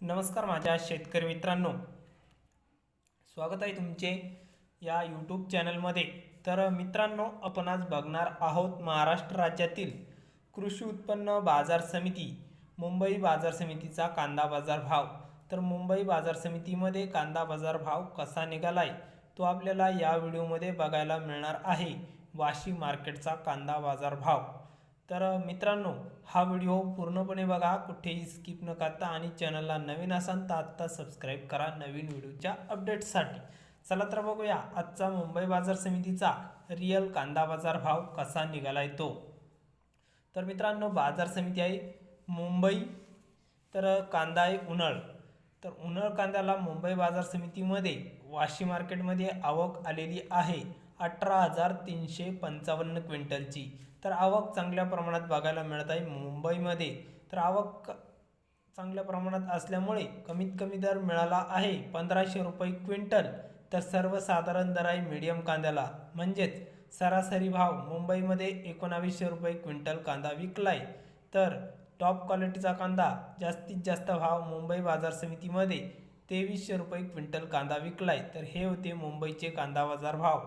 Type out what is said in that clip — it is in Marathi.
नमस्कार माझ्या शेतकरी मित्रांनो. स्वागत आहे तुमचे या यूट्यूब चॅनलमध्ये तर मित्रांनो आपण आज बघणार आहोत महाराष्ट्र राज्यातील कृषी उत्पन्न बाजार समिती मुंबई बाजार समितीचा कांदा बाजार भाव. तर मुंबई बाजार समितीमध्ये कांदा बाजार भाव कसा निघालाय तो आपल्याला या व्हिडिओमध्ये बघायला मिळणार आहे. वाशी मार्केटचा कांदा बाजार भाव. तर मित्रांनो हा व्हिडिओ पूर्णपणे बघा. कुठेही स्किप न करता आणि चॅनलला नवीन असाल तर आत्ता सबस्क्राईब करा नवीन व्हिडिओच्या अपडेट्ससाठी चला तर बघूया आजचा मुंबई बाजार समितीचा रिअल कांदा बाजार भाव कसा निघाला तो. तर मित्रांनो बाजार समिती आहे मुंबई तर कांदा आहे उन्हाळ. तर उन्हाळ कांद्याला मुंबई बाजार समितीमध्ये वाशी मार्केटमध्ये आवक आलेली आहे. अठरा हजार तीनशे पंचावन्न क्विंटलची. तर आवक चांगल्या प्रमाणात बघायला मिळत आहे मुंबईमध्ये. तर आवक चांगल्या प्रमाणात असल्यामुळे कमीत कमी दर मिळाला आहे पंधराशे रुपये क्विंटल. तर सर्वसाधारण दर आहे मीडियम कांद्याला. म्हणजेच सरासरी भाव मुंबईमध्ये एकोणावीसशे रुपये क्विंटल कांदा विकलाय. तर टॉप क्वालिटीचा कांदा जास्तीत जास्त भाव मुंबई बाजार समितीमध्ये तेवीसशे रुपये क्विंटल कांदा विकलाय. तर हे होते मुंबईचे कांदा बाजार भाव.